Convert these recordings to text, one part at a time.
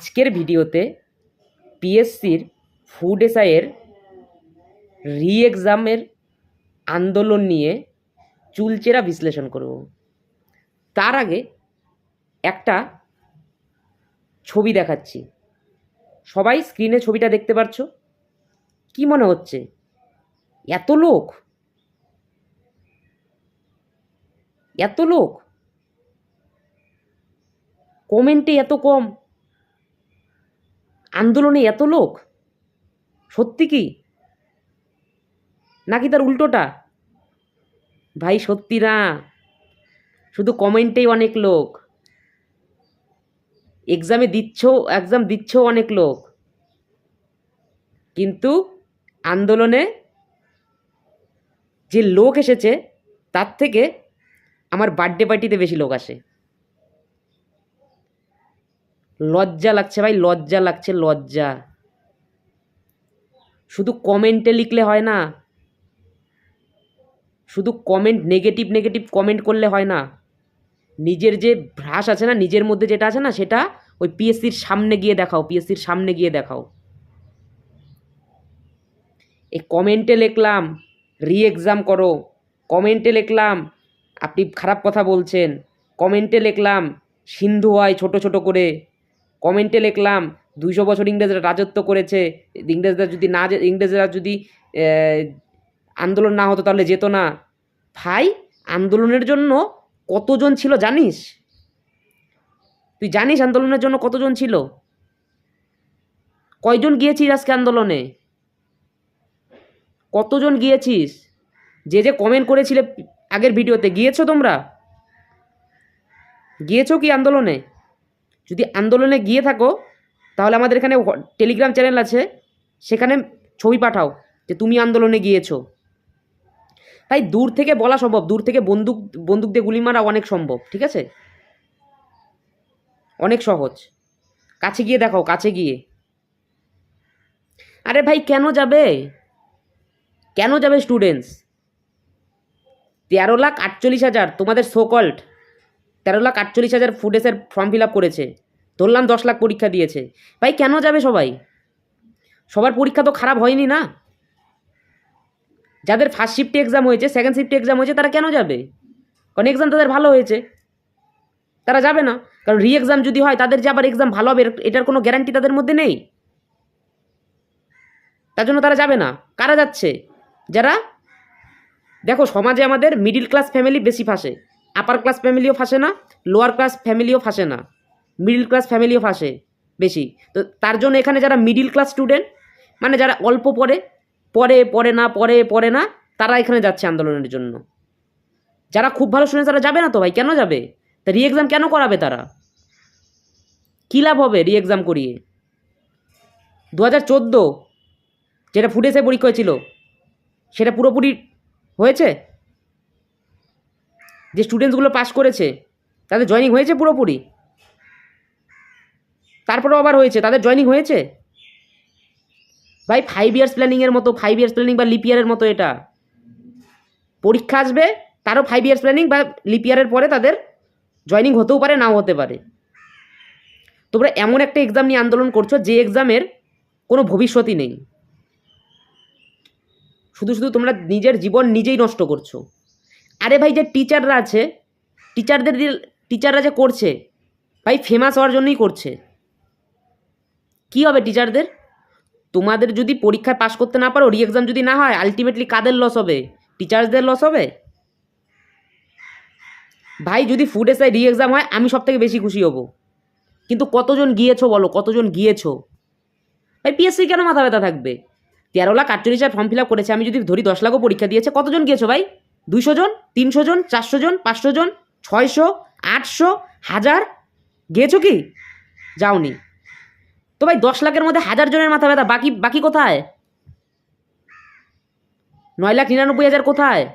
আজকের ভিডিওতে পিএসসির ফুড এসআইয়ের রি এক্সামের আন্দোলন নিয়ে চুলচেরা বিশ্লেষণ করব। তার আগে একটা ছবি দেখাচ্ছি। সবাই স্ক্রিনে ছবিটা দেখতে পারছ? কি মনে হচ্ছে? এত লোক? এত লোক? কমেন্টে এত কম? আন্দোলনে এত লোক? সত্যি কি? নাকি তার উল্টোটা? ভাই, সত্যি না। শুধু কমেন্টেই অনেক লোক। এক্সামে দিচ্ছ, এক্সাম দিচ্ছ অনেক লোক। কিন্তু আন্দোলনে যে লোক এসেছে, তার থেকে আমার বার্থডে পার্টিতে বেশি লোক আসে। লজ্জা লাগছে ভাই, লজ্জা লাগছে, লজ্জা। শুধু কমেন্টে লিখলে হয় না। শুধু কমেন্ট, নেগেটিভ নেগেটিভ কমেন্ট করলে হয় না। নিজের যে ভ্রাস আছে না, নিজের মধ্যে যেটা আছে না, সেটা ওই পিএসসির সামনে গিয়ে দেখাও, পিএসসির সামনে গিয়ে দেখাও। এই কমেন্টে লিখলাম রি এক্সাম করো। কমেন্টে লিখলাম, আপনি খারাপ কথা বলছেন। কমেন্টে লিখলাম, সিন্ধু হয় ছোট ছোট করে। কমেন্টে লিখলাম, দুইশো বছর ইংরেজরা রাজত্ব করেছে, ইংরেজরা যদি না ইংরেজরা যদি আন্দোলন না হতো তাহলে যেত না। ভাই, আন্দোলনের জন্য কতজন ছিল জানিস? তুই জানিস আন্দোলনের জন্য কতজন ছিল? কয়জন গিয়েছিস আজকে আন্দোলনে? কতজন গিয়েছিস? যে যে কমেন্ট করেছিলে আগের ভিডিওতে, গিয়েছো তোমরা? গিয়েছো কি আন্দোলনে? যদি আন্দোলনে গিয়ে থাকো, তাহলে আমাদের এখানে টেলিগ্রাম চ্যানেল আছে, সেখানে ছবি পাঠাও যে তুমি আন্দোলনে গিয়েছো। তাই দূর থেকে বলা সম্ভব, দূর থেকে বন্দুক বন্দুক দিয়ে গুলি মারা অনেক সম্ভব, ঠিক আছে? অনেক সহজ। কাছে গিয়ে দেখাও, কাছে গিয়ে। আরে ভাই, কেন যাবে? কেন যাবে স্টুডেন্টস তেরো লাখ আটচল্লিশ হাজার, তোমাদের সোকল্ড তেরো লাখ আটচল্লিশ হাজার ফুডেসের ফর্ম ফিল আপ করেছে। ধরলাম দশ লাখ পরীক্ষা দিয়েছে। ভাই, কেন যাবে সবাই? সবার পরীক্ষা তো খারাপ হয়নি না? যাদের ফার্স্ট শিফটে এক্সাম হয়েছে সেকেন্ড শিফটে এক্সাম হয়েছে, তারা কেন যাবে? কারণ এক্সাম তাদের ভালো হয়েছে। তারা যাবে না। কারণ রি এক্সাম যদি হয়, তাদের যে আবার এক্সাম ভালো হবে, এটার কোনো গ্যারান্টি তাদের মধ্যে নেই। তার জন্য তারা যাবে না। কারা যাচ্ছে? যারা? দেখো, সমাজে আমাদের মিডিল ক্লাস ফ্যামিলি বেশি ফাঁসে। আপার ক্লাস ফ্যামিলিও ফাঁসে না লোয়ার ক্লাস ফ্যামিলিও ফাঁসে না মিডিল ক্লাস ফ্যামিলিও ফাঁসে বেশি। তো তার জন্য এখানে যারা মিডিল ক্লাস স্টুডেন্ট মানে যারা অল্প পড়ে পড়ে পড়ে না, পড়ে পড়ে না, তারা এখানে যাচ্ছে আন্দোলনের জন্য। যারা খুব ভালো শুনে তারা যাবে না তো ভাই? কেন যাবে? তা রি এক্সাম কেন করাবে তারা? কী লাভ হবে রি এক্সাম করিয়ে? দু হাজার চোদ্দ, যেটা ফুটেছে পরীক্ষা হয়েছিল, সেটা পুরোপুরি হয়েছে? যে স্টুডেন্টসগুলো পাস করেছে, তাদের জয়নিং হয়েছে পুরোপুরি? তারপরেও আবার হয়েছে, তাদের জয়নিং হয়েছে? ভাই ফাইভ ইয়ার্স প্ল্যানিংয়ের মতো ফাইভ ইয়ার্স প্ল্যানিং বা লিপ ইয়ারের মতো এটা। পরীক্ষা আসবে, তারও ফাইভ ইয়ার্স প্ল্যানিং বা লিপ ইয়ারের পরে তাদের জয়নিং হতেও পারে, নাও হতে পারে। তোমরা এমন একটা এক্সাম নিয়ে আন্দোলন করছ, যে এক্সামের কোনো ভবিষ্যতই নেই। শুধু শুধু তোমরা নিজের জীবন নিজেই নষ্ট করছ। আরে ভাই, যে টিচাররা আছে টিচারদের টিচাররা যে করছে, ভাই ফেমাস হওয়ার জন্যই করছে। কি হবে টিচারদের তোমাদের যদি পরীক্ষায় পাশ করতে না পারো রি এক্সাম যদি না হয় আলটিমেটলি কাদের লস হবে? টিচার্সদের লস হবে? ভাই, যদি ফুড এসআই রি এক্সাম হয়, আমি সব থেকে বেশি খুশি হব। কিন্তু কতজন গিয়েছো বলো? কতজন গিয়েছো? ভাই পিএসসি কেন মাথা ব্যথা থাকবে? তেরো লাখ আটচল্লিশ ফর্ম ফিল আপ করেছে, আমি যদি ধরি দশ লাখও পরীক্ষা দিয়েছে, কতজন গিয়েছো ভাই? দুইশো জন, তিনশো জন, চারশো জন, পাঁচশো জন, ছয়শো, আটশো, হাজার? গিয়েছো কি? যাওনি। তো ভাই, দশ লাখের মধ্যে হাজার জনের মাথা ব্যথা, বাকি বাকি কোথায়? নয় লাখ নিরানব্বই হাজার কোথায়?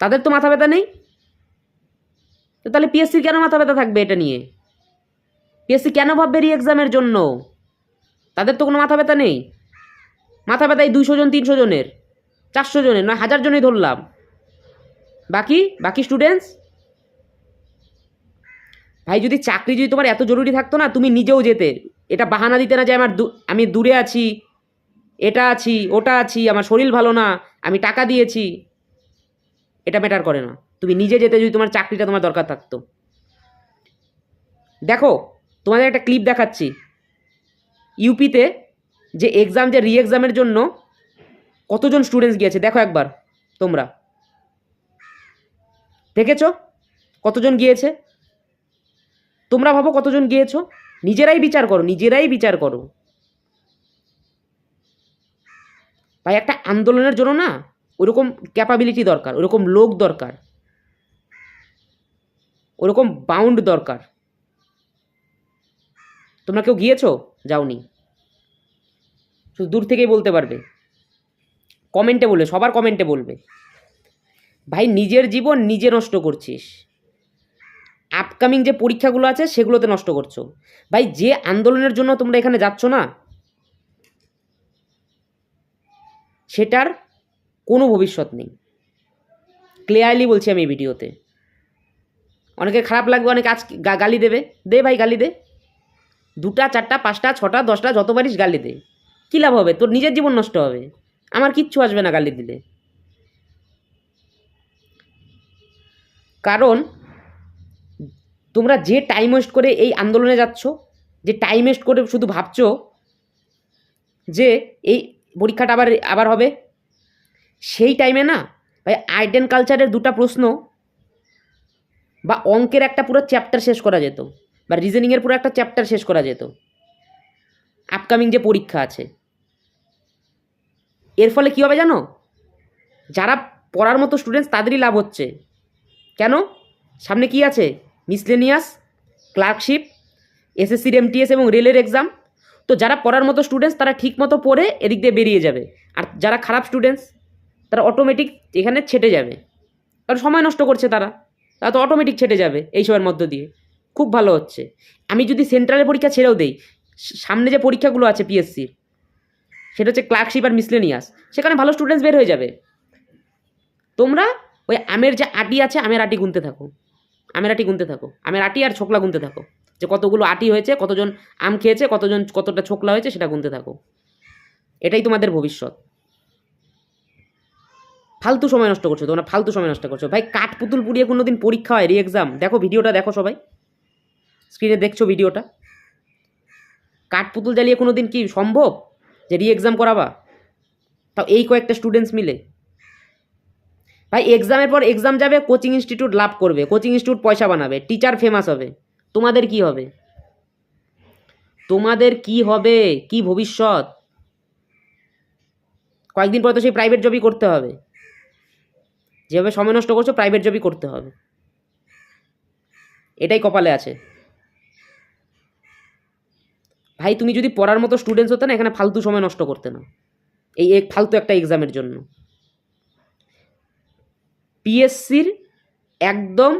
তাদের তো মাথা ব্যথা নেই। তো তাহলে পিএসসির কেন মাথা ব্যথা থাকবে এটা নিয়ে? পিএসসি কেন ভাববে রি এক্সামের জন্য? তাদের তো কোনো মাথা ব্যথা নেই। মাথা ব্যথা এই দুশো জন, তিনশো জনের। চারশো জনের, নয় হাজার জনই ধরলাম। বাকি? বাকি স্টুডেন্টস ভাই, যদি চাকরি যদি তোমার এত জরুরি থাকতো না, তুমি নিজেও যেতে। এটা বাহানা দিতে না যে আমার আমি দূরে আছি, এটা আছি, ওটা আছি, আমার শরীর ভালো না, আমি টাকা দিয়েছি। এটা ম্যাটার করে না। তুমি নিজে যেতে যদি তোমার চাকরিটা তোমার দরকার থাকতো। দেখো, তোমাদের একটা ক্লিপ দেখাচ্ছি। ইউপিতে যে এক্সাম যে রি এক্সামের জন্য কতজন স্টুডেন্টস গিয়েছে? দেখো একবার, তোমরা। দেখেছ? কতজন গিয়েছে? তোমরা ভাবো কতজন গিয়েছো? নিজেরাই বিচার করো, নিজেরাই বিচার করো। ভাই, একটা আন্দোলনের জন্য না ওরকম ক্যাপাবিলিটি দরকার, ওরকম লোক দরকার। ওরকম বাউন্ড দরকার। তোমরা কেউ গিয়েছো? যাওনি। শুধু দূর থেকেই বলতে পারবে। কমেন্টে বলবে, সবার কমেন্টে বলবে। ভাই, নিজের জীবন নিজে নষ্ট করছিস। আপকামিং যে পরীক্ষাগুলো আছে, সেগুলোতে নষ্ট করছ। ভাই, যে আন্দোলনের জন্য তোমরা এখানে যাচ্ছ না, সেটার কোনো ভবিষ্যৎ নেই। ক্লিয়ারলি বলছি আমি এই ভিডিওতে। অনেকে খারাপ লাগবে, অনেকে আজ গালি দেবে। দে ভাই, গালি দে। দুটা, চারটা, পাঁচটা, ছটা, দশটা, যত পারিস গালি দে। কী লাভ হবে? তোর নিজের জীবন নষ্ট হবে। আমার কিচ্ছু আসবে না গালি দিলে। কারণ তোমরা যে টাইম ওয়েস্ট করে এই আন্দোলনে যাচ্ছ, যে টাইম ওয়েস্ট করে শুধু ভাবছ যে এই পরীক্ষাটা আবার আবার হবে, সেই টাইমে না ভাই আর্ট অ্যান্ড কালচারের দুটো প্রশ্ন বা অঙ্কের একটা পুরো চ্যাপ্টার শেষ করা যেত বা রিজনিংয়ের পুরো একটা চ্যাপ্টার শেষ করা যেত। আপকামিং যে পরীক্ষা আছে এর ফলে কী হবে জানো? যারা পড়ার মতো স্টুডেন্টস তাদেরই লাভ হচ্ছে। কেন? সামনে কি আছে? মিসলেনিয়াস ক্লার্কশিপ এসএসসির এমটিএস এবং রেলের এক্সাম তো যারা পড়ার মতো স্টুডেন্টস তারা ঠিক মতো পড়ে এদিক দিয়ে বেরিয়ে যাবে। আর যারা খারাপ স্টুডেন্টস তারা অটোমেটিক এখানে ছেটে যাবে। কারণ সময় নষ্ট করছে তারা। তারা তো অটোমেটিক ছেটে যাবে এই সময়ের মধ্য দিয়ে। খুব ভালো হচ্ছে। আমি যদি সেন্ট্রালের পরীক্ষা ছেড়েও দেই, সামনে যে পরীক্ষাগুলো আছে পিএসসির সেটা হচ্ছে ক্লার্কশিপ আর মিসলেনিয়াস সেখানে ভালো স্টুডেন্টস বের হয়ে যাবে। তোমরা ওই আমের যে আটি আছে, আমের আটি গুনতে থাকো। আমের আটি গুনতে থাকো। আমের আটি আর ছোকলা গুনতে থাকো। যে কতগুলো আটি হয়েছে, কতজন আম খেয়েছে, কতজন, কতটা ছোকলা হয়েছে, সেটা গুনতে থাকো। এটাই তোমাদের ভবিষ্যৎ। ফালতু সময় নষ্ট করছ, তোমরা ফালতু সময় নষ্ট করছ। ভাই, কাঠ পুতুল পুড়িয়ে কোনো দিন পরীক্ষা হয় রি এক্সাম দেখো ভিডিওটা, দেখো সবাই। স্ক্রিনে দেখছ ভিডিওটা। কাঠ পুতুল জ্বালিয়ে কোনো দিন কি সম্ভব? যে রি এক্সাম করাবা? তাও এই কয়েকটা স্টুডেন্টস মিলে। ভাই এক্সামের পর এক্সাম যাবে কোচিং ইনস্টিটিউট লাভ করবে। কোচিং ইনস্টিটিউট পয়সা বানাবে টিচার ফেমাস হবে। তোমাদের কি হবে? তোমাদের কি হবে? কি ভবিষ্যৎ? কয়েকদিন পর তো সেই প্রাইভেট জবই করতে হবে। যেভাবে সময় নষ্ট করছ প্রাইভেট জবই করতে হবে। এটাই কপালে আছে। ভাই, তুমি যদি পড়ার মতো স্টুডেন্টস হতে না, এখানে ফালতু সময় নষ্ট করতে না। এই এক ফালতু একটা এক্সামের জন্য। পিএসসির একদম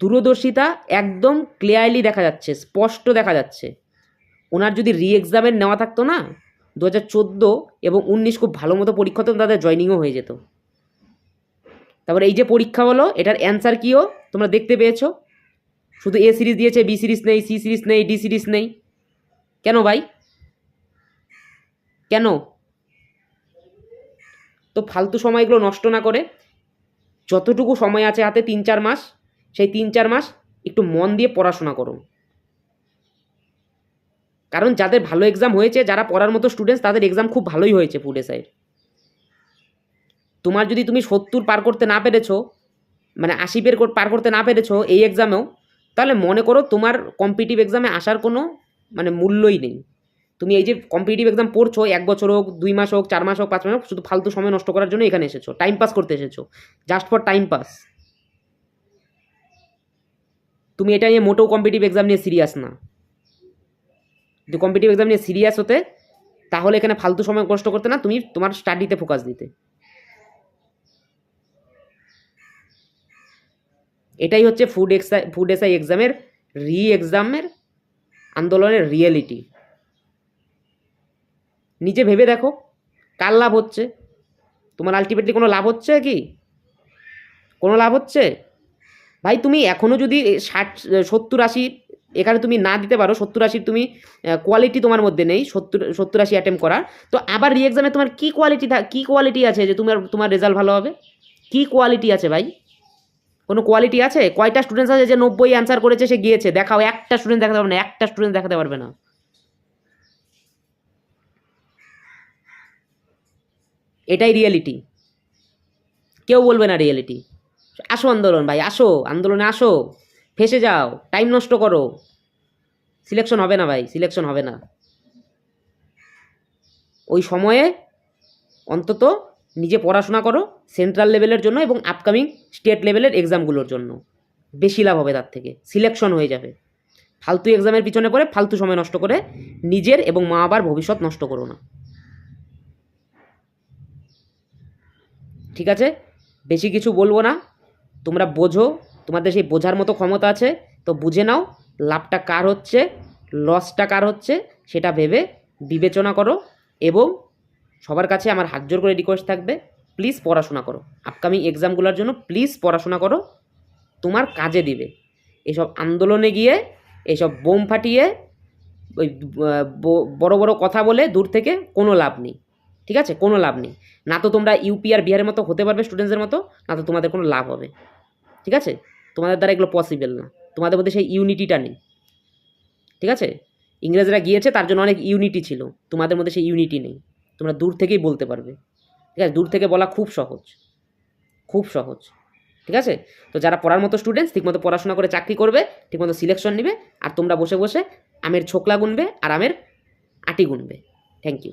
দূরদর্শিতা একদম ক্লিয়ারলি দেখা যাচ্ছে, স্পষ্ট দেখা যাচ্ছে। ওনার যদি রি এক্সামের নেওয়া থাকতো না দু হাজার চোদ্দ এবং উনিশ খুব ভালো মতো পরীক্ষা হতো, তাদের জয়নিংও হয়ে যেত। তারপরে এই যে পরীক্ষা হলো, এটার অ্যান্সার কীও? তোমরা দেখতে পেয়েছ? শুধু এ সিরিজ দিয়েছে বি সিরিজ নেই সি সিরিজ নেই ডি সিরিজ নেই। কেন ভাই? কেন? তো ফালতু সময়গুলো নষ্ট না করে যতটুকু সময় আছে হাতে তিন চার মাস, সেই তিন চার মাস একটু মন দিয়ে পড়াশোনা করো। কারণ যাদের ভালো এক্সাম হয়েছে, যারা পড়ার মতো স্টুডেন্টস তাদের এক্সাম খুব ভালোই হয়েছে ফুড এসআইয়ের তোমার যদি তুমি সত্তর পার করতে না পেরেছ মানে আশি কর- পার করতে না পেরেছ এই এক্সামেও তাহলে মনে করো তোমার কম্পিটিভ এক্সামে আসার কোনো মানে মূল্যই নেই। তুমি এই যে কম্পিটিটিভ এক্সাম পড়ছো, এক বছর হোক, দুই মাস হোক, চার মাস হোক, পাঁচ মাস হোক, শুধু ফালতু সময় নষ্ট করার জন্য এখানে এসেছ টাইম পাস করতে এসেছ জাস্ট ফর টাইম পাস তুমি এটা নিয়ে মোটেও কম্পিটিভ এক্সাম নিয়ে সিরিয়াস না। যদি কম্পিটিভ এক্সাম নিয়ে সিরিয়াস হতে, তাহলে এখানে ফালতু সময় কষ্ট করতে না, তুমি তোমার স্টাডিতে ফোকাস দিতে। এটাই হচ্ছে ফুড এক্সাই ফুড এসআই এক্সামের রি এক্সামের আন্দোলনের রিয়েলিটি নিজে ভেবে দেখো, কার লাভ হচ্ছে? তোমার আলটিমেটলি কোনো লাভ হচ্ছে কি? কোনো লাভ হচ্ছে? ভাই, তুমি এখনও যদি ষাট, সত্তর আশি, এখানে তুমি না দিতে পারো, সত্তর আশির তুমি কোয়ালিটি তোমার মধ্যে নেই, সত্তর সত্তর আশি অ্যাটেম্প করার। তো আবার রি এক্সামে তোমার কী কোয়ালিটি কী কোয়ালিটি আছে যে তোমার তোমার রেজাল্ট ভালো হবে? কী কোয়ালিটি আছে ভাই? কোনো কোয়ালিটি আছে? কয়টা স্টুডেন্টস আছে যে নব্বই অ্যান্সার করেছে, সে গিয়েছে, দেখাও, একটা স্টুডেন্ট দেখাতে পারবে না, একটা স্টুডেন্ট দেখাতে পারবে না। এটাই রিয়েলিটি কেউ বলবে না রিয়েলিটি আসো আন্দোলন ভাই, আসো, আন্দোলনে আসো, ফেসে যাও টাইম নষ্ট করো। সিলেকশন হবে না ভাই সিলেকশন হবে না। ওই সময়ে অন্তত নিজে পড়াশোনা করো সেন্ট্রাল লেভেলের জন্য এবং আপকামিং স্টেট লেভেলের এক্সামগুলোর জন্য। বেশি লাভ হবে তার থেকে। সিলেকশন হয়ে যাবে। ফালতু এক্সামের পিছনে পড়ে ফালতু সময় নষ্ট করে নিজের এবং মা বাবার ভবিষ্যৎ নষ্ট করো না। ঠিক আছে? বেশি কিছু বলব না। তোমরা বোঝো। তোমাদের সেই বোঝার মতো ক্ষমতা আছে। তো বুঝে নাও, লাভটা কার হচ্ছে লসটা কার হচ্ছে, সেটা ভেবে বিবেচনা করো এবং সবার কাছে আমার হাত জোর করে রিকোয়েস্ট থাকবে প্লিজ পড়াশোনা করো। আপকামিং এক্সামগুলোর জন্য প্লিজ পড়াশোনা করো, তোমার কাজে দিবে। এসব আন্দোলনে গিয়ে, এসব বোম ফাটিয়ে, ওই বড় বড় কথা বলে দূর থেকে কোনো লাভ নেই। ঠিক আছে? কোনো লাভ নেই। না তো তোমরা ইউপি আর বিহারের মতো হতে পারবে স্টুডেন্টসের মতো, না তো তোমাদের কোনো লাভ হবে। ঠিক আছে? তোমাদের দ্বারা এগুলো পসিবল না। তোমাদের মধ্যে সেই ইউনিটিটা নেই। ঠিক আছে? ইংরেজরা গিয়েছে, তার জন্য অনেক ইউনিটি ছিল। তোমাদের মধ্যে সেই ইউনিটি নেই। তোমরা দূর থেকেই বলতে পারবে। ঠিক আছে? দূর থেকে বলা খুব সহজ। খুব সহজ। ঠিক আছে? তো যারা পড়ার মতো স্টুডেন্টস ঠিকমতো পড়াশোনা করে চাকরি করবে, ঠিকমতো সিলেকশন নেবে, আর তোমরা বসে বসে আমের ছোকলা গুনবে আর আমের আটি গুনবে। Thank you